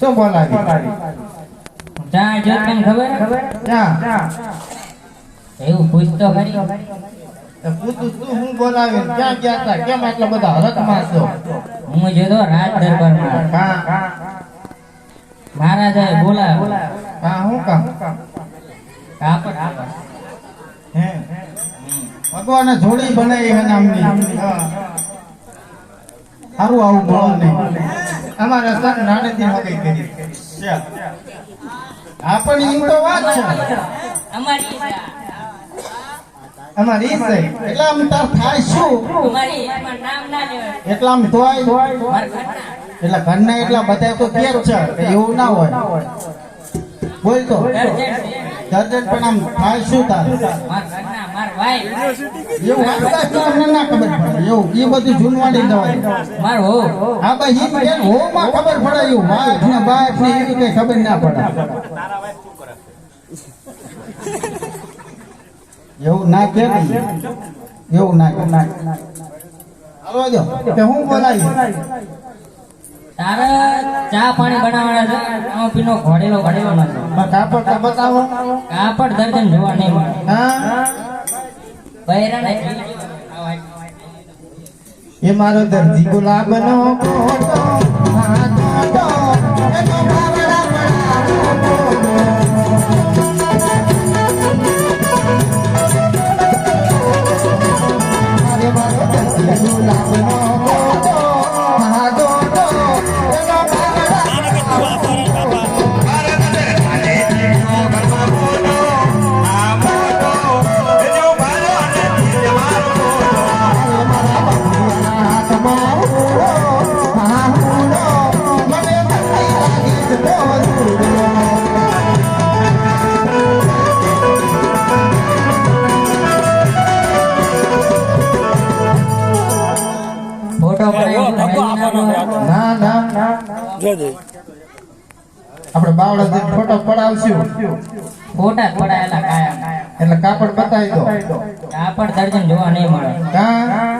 શું બોલાવી ચા જોત તને ખબર? ક્યાં એવું ખરી. તો પૂછું તું હું બોલાવી ક્યાં ગયા કેમ આટલા બધા હરકમાં છો? હું જોતો રાજ દરબારમાં. હા. મહારાજાએ બોલા હા હું કામ? કાપડ. હે? ભગવાને જોડી બનાવી હે નામની. સારું આવું બોલો નહીં અમારા સર નાનેથી મગઈ કરી. હા. પણ એમ તો વાત છે. અમારી અમારી ઈ છે એટલે આમ તાર થાય શું? અમારી નામ ના લેવાય. એટલા આમ ઘરના. એટલા બધા તો છે એવું ના હોય. બોલ તો. દર્જન દર્જન પણ આમ થાય શું તાર મારા ઘરના, મારા ભાઈ એવું વાંચતા તમને ના ખબર પડે. એવું એ બધું જૂનવાડી દવા હો. હા ભાઈ બેન હો માં ખબર પડે એવું. વાઈફ ને ને એવી કઈ ખબર ના પડે. એવું ના કે એવું ના કે હાલો જો. કે હું બોલાવી તારે ચા પાણી બનાવવાના છે? આમાં પીનો ઘોડેલો ઘડેલો નથી પણ કાપડ તો બતાવો. કાપડ દર્જન જોવા નહીં મળે. હા? એ મારો દર્દી ગુલાબ નો એનો બાવળા ના ના ના આપણે બાવળા ફોટો પડાવશું. ફોટા જ પડાયેલા કાયા એટલે કાપડ બતાવી દો. કાપડ દર્જન જોવા નહીં મળે. કા?